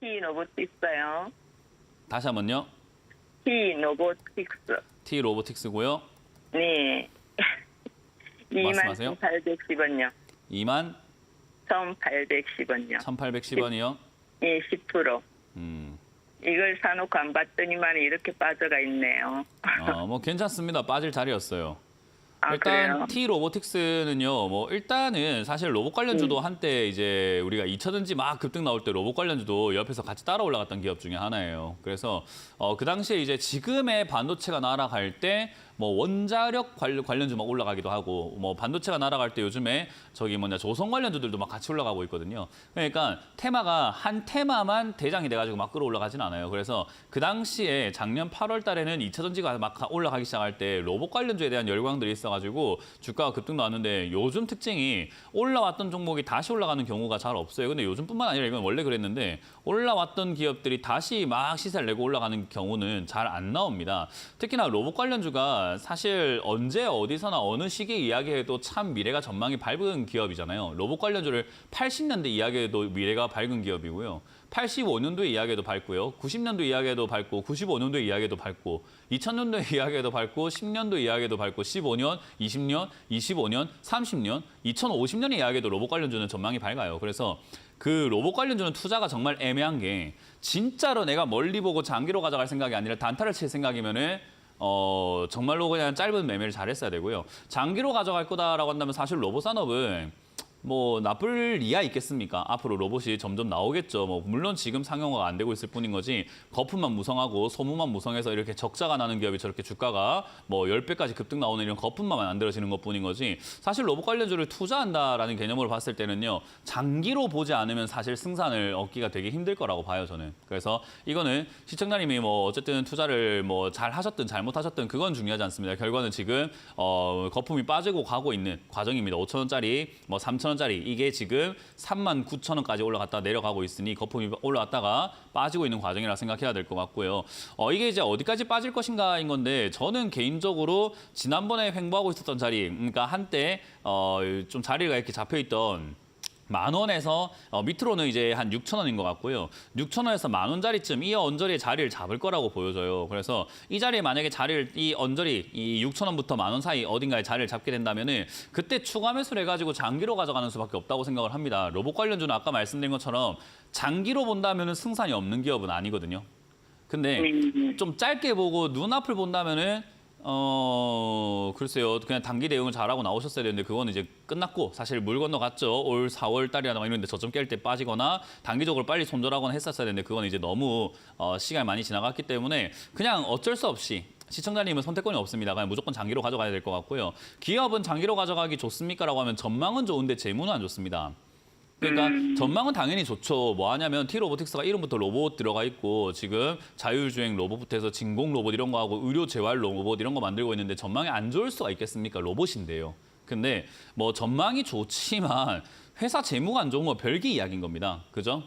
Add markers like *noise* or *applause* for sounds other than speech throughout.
T 로보틱스요. 다시 한번요. T 로보틱스. T 로보틱스고요. 네. *laughs* 말씀하세요. 21,810원요. 2만 1,810원요. 1,810원이요. 예, 10%. 음. 이걸 사놓고 안 봤더니만 이렇게 빠져가 있네요. 어, 뭐 괜찮습니다. 빠질 자리였어요. 아, 일단 그래요? T 로보틱스는요. 뭐 일단은 사실 로봇 관련주도 한때 이제 우리가 2차전지 막 급등 나올 때 로봇 관련주도 옆에서 같이 따라 올라갔던 기업 중에 하나예요. 그래서 어, 그 당시에 이제 지금의 반도체가 날아갈 때 뭐 원자력 관련, 관련주 막 올라가기도 하고 뭐 반도체가 날아갈 때 요즘에 저기 뭐냐 조선 관련주들도 막 같이 올라가고 있거든요. 그러니까 테마가 한 테마만 대장이 돼가지고 막 끌어올라가진 않아요. 그래서 그 당시에 작년 8월 달에는 2차 전지가 막 올라가기 시작할 때 로봇 관련주에 대한 열광들이 있어가지고 주가가 급등 나왔는데 요즘 특징이 올라왔던 종목이 다시 올라가는 경우가 잘 없어요. 근데 요즘뿐만 아니라 이건 원래 그랬는데 올라왔던 기업들이 다시 막 시세를 내고 올라가는 경우는 잘 안 나옵니다. 특히나 로봇 관련주가 사실 언제 어디서나 어느 시기에 이야기해도 참 미래가 전망이 밝은 기업이잖아요. 로봇 관련주를 80년대 이야기해도 미래가 밝은 기업이고요. 85년도에 이야기해도 밝고요. 90년도 이야기해도 밝고 95년도 이야기해도 밝고 2000년도 *laughs* 이야기해도 밝고 10년도 이야기해도 밝고 15년, 20년, 25년, 30년, 2050년의 이야기해도 로봇 관련주는 전망이 밝아요. 그래서 그 로봇 관련주는 투자가 정말 애매한 게 진짜로 내가 멀리 보고 장기로 가져갈 생각이 아니라 단타를 칠 생각이면은 어 정말로 그냥 짧은 매매를 잘했어야 되고요. 장기로 가져갈 거다라고 한다면 사실 로봇 산업은 뭐 나쁠 이야 있겠습니까? 앞으로 로봇이 점점 나오겠죠. 뭐 물론 지금 상용화가 안 되고 있을 뿐인 거지 거품만 무성하고 소문만 무성해서 이렇게 적자가 나는 기업이 저렇게 주가가 뭐 10배까지 급등 나오는 이런 거품만 만들어지는 것뿐인 거지 사실 로봇 관련주를 투자한다라는 개념으로 봤을 때는요. 장기로 보지 않으면 사실 승산을 얻기가 되게 힘들 거라고 봐요, 저는. 그래서 이거는 시청자님이 뭐 어쨌든 투자를 뭐 잘 하셨든 잘못하셨든 그건 중요하지 않습니다. 결과는 지금 어 거품이 빠지고 가고 있는 과정입니다. 5천 원짜리 뭐 3천 원짜리 이게 지금 3만 9천 원까지 올라갔다 내려가고 있으니 거품이 올라왔다가 빠지고 있는 과정이라 생각해야 될 것 같고요. 어 이게 이제 어디까지 빠질 것인가인 건데 저는 개인적으로 지난번에 횡보하고 있었던 자리 그러니까 한때 어 좀 자리가 이렇게 잡혀 있던 만 원에서 어, 밑으로는 이제 한 6천 원인 것 같고요. 6천 원에서 만 원짜리쯤 이 언저리의 자리를 잡을 거라고 보여져요. 그래서 이 자리에 만약에 자리를 이 언저리 이 6천 원부터 만 원 사이 어딘가에 자리를 잡게 된다면은 그때 추가 매수를 해가지고 장기로 가져가는 수밖에 없다고 생각을 합니다. 로봇 관련주는 아까 말씀드린 것처럼 장기로 본다면은 승산이 없는 기업은 아니거든요. 근데 음, 좀 짧게 보고 눈앞을 본다면은 어 글쎄요 그냥 단기 대응을 잘하고 나오셨어야 되는데 그거는 이제 끝났고 사실 물 건너갔죠 올 4월 달이나 이런데 저점 깰 때 빠지거나 단기적으로 빨리 손절하거나 했었어야 되는데 그건 이제 너무 어, 시간이 많이 지나갔기 때문에 그냥 어쩔 수 없이 시청자님은 선택권이 없습니다. 그냥 무조건 장기로 가져가야 될 것 같고요. 기업은 장기로 가져가기 좋습니까라고 하면 전망은 좋은데 재무는 안 좋습니다. 그러니까 전망은 당연히 좋죠. 뭐 하냐면 T로보틱스가 이름부터 로봇 들어가 있고 지금 자율주행 로봇부터 해서 진공 로봇 이런 거 하고 의료 재활 로봇 이런 거 만들고 있는데 전망이 안 좋을 수가 있겠습니까? 로봇인데요. 근데 뭐 전망이 좋지만 회사 재무가 안 좋은 건 별개 이야기인 겁니다. 그죠?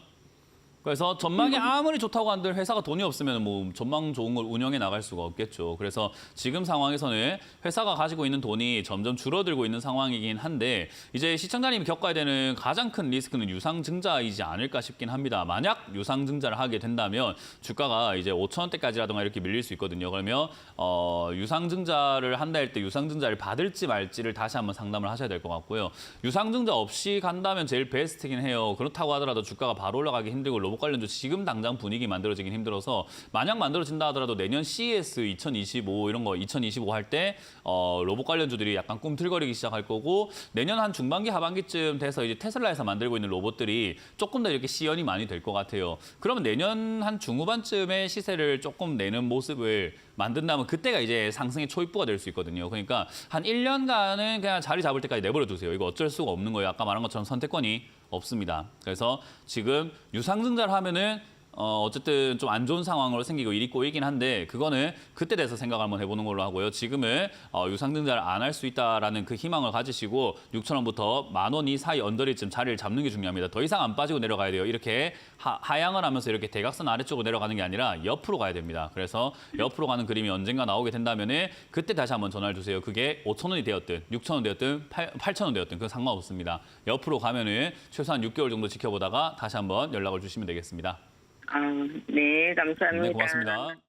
그래서 전망이 아무리 좋다고 한들 회사가 돈이 없으면 뭐 전망 좋은 걸 운영해 나갈 수가 없겠죠. 그래서 지금 상황에서는 회사가 가지고 있는 돈이 점점 줄어들고 있는 상황이긴 한데 이제 시청자님이 겪어야 되는 가장 큰 리스크는 유상증자이지 않을까 싶긴 합니다. 만약 유상증자를 하게 된다면 주가가 이제 5천 원대까지라든가 이렇게 밀릴 수 있거든요. 그러면 어, 유상증자를 한다 할 때 유상증자를 받을지 말지를 다시 한번 상담을 하셔야 될 것 같고요. 유상증자 없이 간다면 제일 베스트긴 해요. 그렇다고 하더라도 주가가 바로 올라가기 힘들고 로봇 관련주 지금 당장 분위기 만들어지긴 힘들어서 만약 만들어진다 하더라도 내년 CES 2025 이런 거 2025 할 때 어, 로봇 관련주들이 약간 꿈틀거리기 시작할 거고 내년 한 중반기 하반기쯤 돼서 이제 테슬라에서 만들고 있는 로봇들이 조금 더 이렇게 시연이 많이 될 것 같아요. 그러면 내년 한 중후반쯤에 시세를 조금 내는 모습을 만든다면 그때가 이제 상승의 초입부가 될 수 있거든요. 그러니까 한 1년간은 그냥 자리 잡을 때까지 내버려 두세요. 이거 어쩔 수가 없는 거예요. 아까 말한 것처럼 선택권이 없습니다. 그래서 지금 유상증자를 하면은 어, 어쨌든 좀 안 좋은 상황으로 생기고 일이 꼬이긴 한데 그거는 그때 돼서 생각 한번 해보는 걸로 하고요. 지금은 어, 유상증자를 안 할 수 있다라는 그 희망을 가지시고 6천 원부터 만 원 이 사이 언저리쯤 자리를 잡는 게 중요합니다. 더 이상 안 빠지고 내려가야 돼요. 이렇게 하, 하향을 하면서 이렇게 대각선 아래쪽으로 내려가는 게 아니라 옆으로 가야 됩니다. 그래서 옆으로 가는 그림이 언젠가 나오게 된다면 은 그때 다시 한번 전화를 주세요. 그게 5천 원이 되었든 6천 원 되었든 8, 8천 원 되었든 그건 상관없습니다. 옆으로 가면 은 최소한 6개월 정도 지켜보다가 다시 한번 연락을 주시면 되겠습니다. 아, 네, 감사합니다. 네, 고맙습니다.